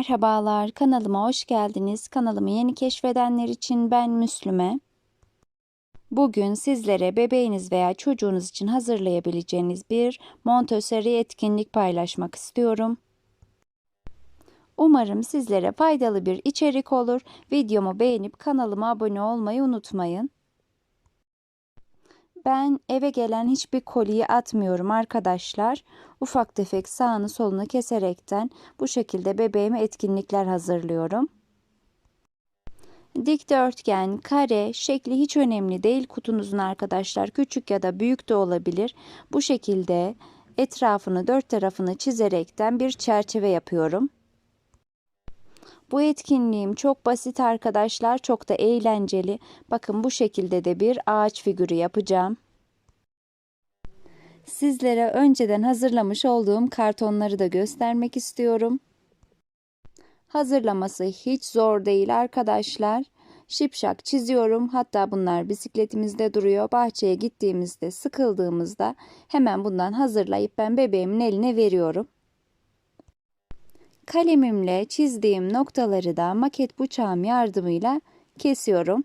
Merhabalar, kanalıma hoş geldiniz. Kanalımı yeni keşfedenler için ben Müslüme. Bugün sizlere bebeğiniz veya çocuğunuz için hazırlayabileceğiniz bir Montessori etkinlik paylaşmak istiyorum. Umarım sizlere faydalı bir içerik olur. Videomu beğenip kanalıma abone olmayı unutmayın. Ben eve gelen hiçbir koliyi atmıyorum arkadaşlar. Ufak tefek sağını solunu keserekten bu şekilde bebeğime etkinlikler hazırlıyorum. Dikdörtgen, kare, şekli hiç önemli değil kutunuzun arkadaşlar. Küçük ya da büyük de olabilir. Bu şekilde etrafını dört tarafını çizerekten bir çerçeve yapıyorum. Bu etkinliğim çok basit arkadaşlar, çok da eğlenceli. Bakın bu şekilde de bir ağaç figürü yapacağım. Sizlere önceden hazırlamış olduğum kartonları da göstermek istiyorum. Hazırlaması hiç zor değil arkadaşlar. Şipşak çiziyorum. Hatta bunlar bisikletimizde duruyor. Bahçeye gittiğimizde, sıkıldığımızda hemen bundan hazırlayıp ben bebeğimin eline veriyorum. Kalemimle çizdiğim noktaları da maket bıçağım yardımıyla kesiyorum.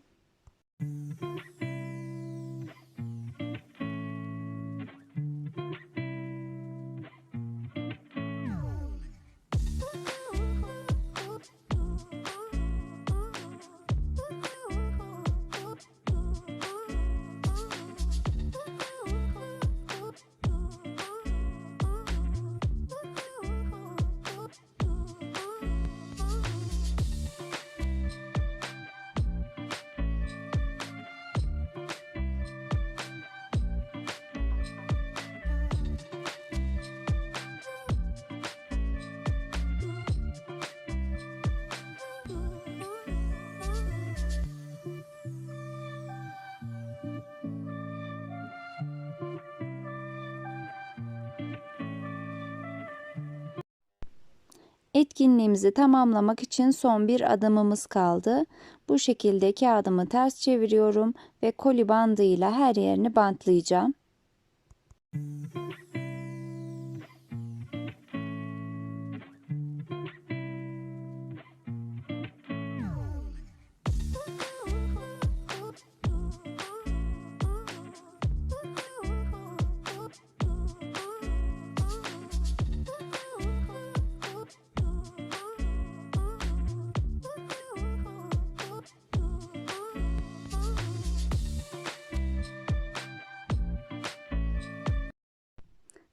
Etkinliğimizi tamamlamak için son bir adımımız kaldı. Bu şekilde kağıdımı ters çeviriyorum ve koli bandıyla her yerini bantlayacağım.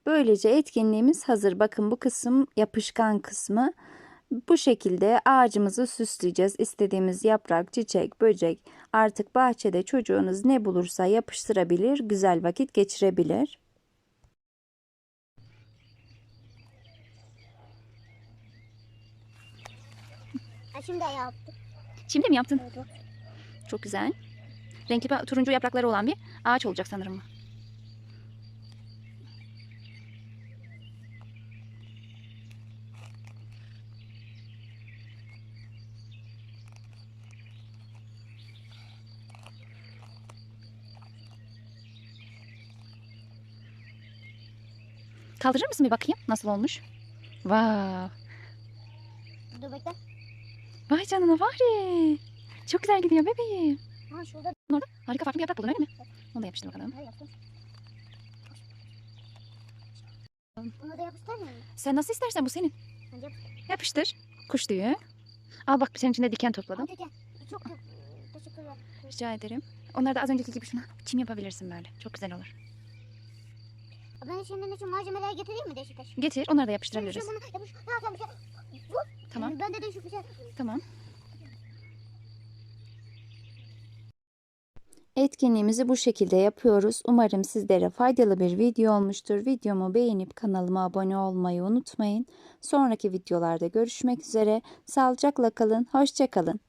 Böylece etkinliğimiz hazır. Bakın bu kısım yapışkan kısmı. Bu şekilde ağacımızı süsleyeceğiz. İstediğimiz yaprak, çiçek, böcek artık bahçede çocuğunuz ne bulursa yapıştırabilir, güzel vakit geçirebilir. Ha, Şimdi yaptım. Şimdi mi yaptın? Evet. Çok güzel. Renkli turuncu yaprakları olan bir ağaç olacak sanırım. Kaldırır mısın bir bakayım nasıl olmuş? Vav. Dur bekle. Vay canına var ya. Çok güzel gidiyor bebeğim. Ha şurada Orada harika farklı bir yaprak buldun öyle mi? Onu da yapıştır bakalım. Bunu da yapıştır mı? Sen nasıl istersen bu senin. Bence yap. Yapıştır. Kuş tüyü. Al bak senin içinde diken topladım. Hadi gel. Çok çok teşekkürler. Rica ederim. Onları da az önceki gibi şuna çim yapabilirsin böyle. Çok güzel olur. Ben şimdi için malzemeler getireyim mi değişik değişik? Getir onları da yapıştırabiliriz. şu bana yapış. Ha tamam şey. Bu. Tamam. Ben de değişik bir şey. Tamam. Etkinliğimizi bu şekilde yapıyoruz. Umarım sizlere faydalı bir video olmuştur. Videomu beğenip kanalıma abone olmayı unutmayın. Sonraki videolarda görüşmek üzere. Sağlıcakla kalın. Hoşçakalın.